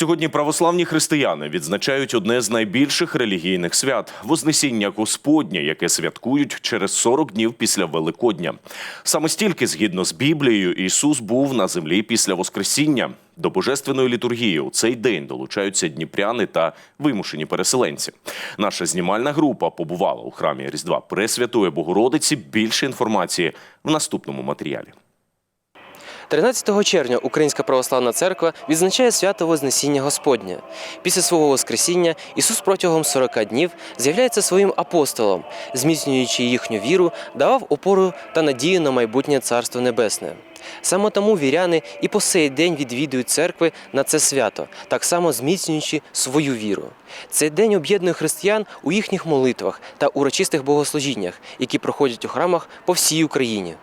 Сьогодні православні християни відзначають одне з найбільших релігійних свят Вознесіння Господнє, яке святкують через 40 днів після Великодня. Саме стільки, згідно з Біблією, Ісус був на землі після Воскресіння. До божественної літургії у цей день долучаються дніпряни та вимушені переселенці. Наша знімальна група побувала у храмі Різдва Пресвятої Богородиці. Більше інформації в наступному матеріалі. 13 червня Українська православна церква відзначає свято Вознесіння Господнє. Після свого Воскресіння Ісус протягом 40 днів з'являється своїм апостолом, зміцнюючи їхню віру, давав опору та надію на майбутнє Царство Небесне. Саме тому віряни і по сей день відвідують церкви на це свято, так само зміцнюючи свою віру. Цей день об'єднує християн у їхніх молитвах та урочистих богослужіннях, які проходять у храмах по всій Україні.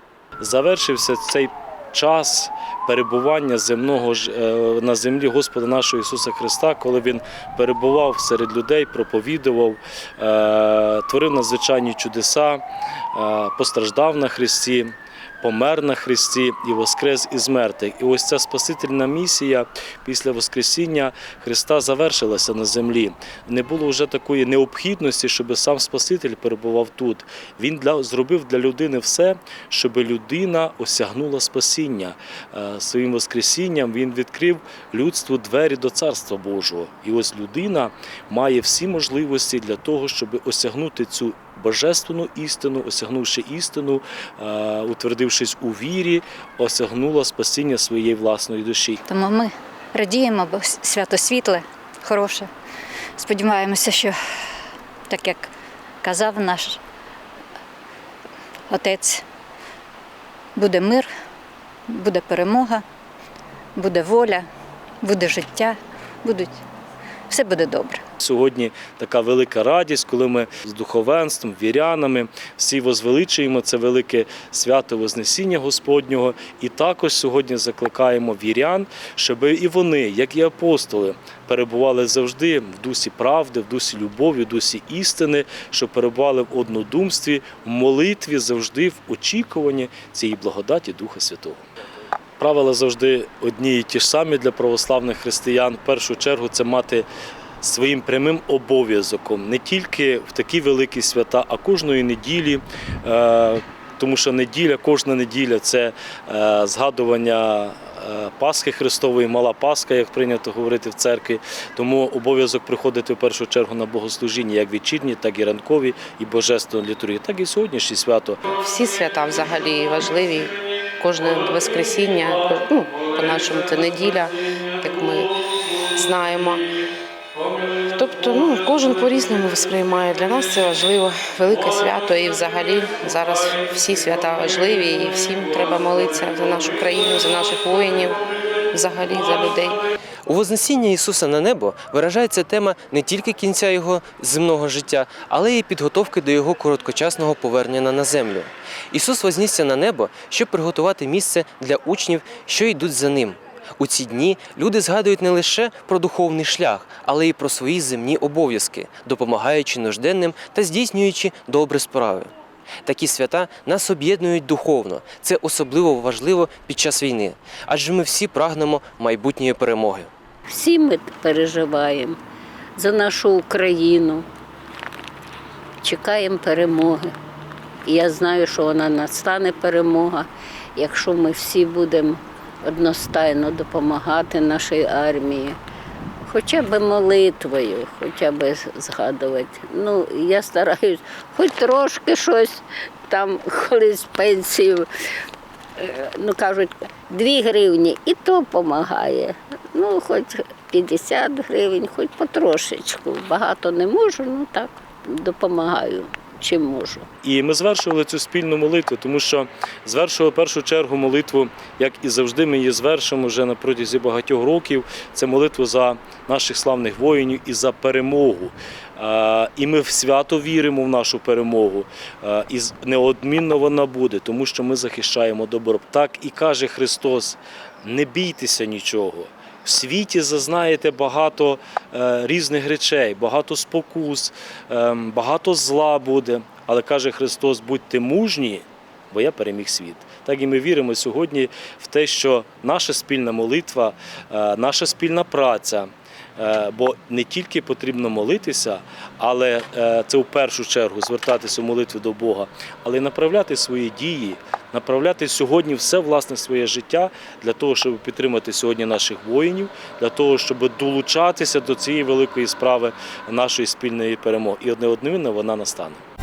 завершився цей час перебування земного е, на землі Господа нашого Ісуса Христа, коли Він перебував серед людей, проповідував, е, творив надзвичайні чудеса, е, постраждав на Христі. Помер на Христі і воскрес із мертвих. І ось ця спасительна місія після Воскресіння Христа завершилася на землі. Не було вже такої необхідності, щоб сам Спаситель перебував тут. Він для, зробив для людини все, щоб людина осягнула спасіння. Своїм Воскресінням він відкрив людству двері до Царства Божого. І ось людина має всі можливості для того, щоб осягнути цю божественну істину, осягнувши істину, е, утвердившись у вірі, осягнула спасіння своєї власної душі. Тому ми радіємо, бо свято світле, хороше. Сподіваємося, що так як казав наш отець, буде мир, буде перемога, буде воля, буде життя, будуть, все буде добре. Сьогодні така велика радість, коли ми з духовенством, вірянами всі возвеличуємо це велике свято Вознесіння Господнього. І також сьогодні закликаємо вірян, щоб і вони, як і апостоли, перебували завжди в дусі правди, в дусі любові, в дусі істини, щоб перебували в однодумстві, в молитві, завжди в очікуванні цієї благодаті Духа Святого. Правила завжди одні і ті ж самі для православних християн. В першу чергу це мати своїм прямим обов'язком не тільки в такі великі свята, а кожної неділі. е, Тому що неділя, кожна неділя це е, згадування е, Пасхи Христової, мала Пасха, як прийнято говорити в церкві. Тому обов'язок приходити в першу чергу на богослужіння, як вечірні, так і ранкові, і божественні літургії, так і сьогоднішнє свято. Всі свята взагалі важливі. Кожне Воскресіння, ну, по-нашому це неділя, як ми знаємо. Тобто, ну, кожен по-різному сприймає. Для нас це важливо, велике свято. І взагалі зараз всі свята важливі, і всім треба молитися за нашу країну, за наших воїнів, взагалі за людей. У Вознесіння Ісуса на небо виражається тема не тільки кінця його земного життя, але й підготовки до його короткочасного повернення на землю. Ісус вознісся на небо, щоб приготувати місце для учнів, що йдуть за ним. У ці дні люди згадують не лише про духовний шлях, але й про свої земні обов'язки, допомагаючи нужденним та здійснюючи добрі справи. Такі свята нас об'єднують духовно. Це особливо важливо під час війни, адже ми всі прагнемо майбутньої перемоги. Всі ми переживаємо за нашу Україну, чекаємо перемоги. І я знаю, що вона настане перемога, якщо ми всі будемо одностайно допомагати нашій армії, хоча б молитвою, хоча б згадувати. Ну, я стараюсь хоч трошки щось там колись пенсію е, ну кажуть, 2 гривні, і то допомагає. Ну, хоч 50 гривень, хоч потрошечку. Багато не можу, ну так допомагаю, чим можу. І ми звершували цю спільну молитву, тому що звершували першу чергу молитву, як і завжди, ми її звершимо вже на протязі багатьох років. Це молитву за наших славних воїнів і за перемогу. І ми в свято віримо в нашу перемогу. І неодмінно вона буде, тому що ми захищаємо добро. Так і каже Христос: не бійтеся нічого. В світі зазнаєте багато е, різних речей, багато спокус, ем, багато зла буде. Але каже Христос: будьте мужні, бо я переміг світ. Так і ми віримо сьогодні в те, що наша спільна молитва, е, наша спільна праця, Е, Бо не тільки потрібно молитися, але це в першу чергу звертатися у молитві до Бога, але направляти свої дії, направляти сьогодні все власне своє життя для того, щоб підтримати сьогодні наших воїнів, для того, щоб долучатися до цієї великої справи нашої спільної перемоги. І одне неодмінно вона настане.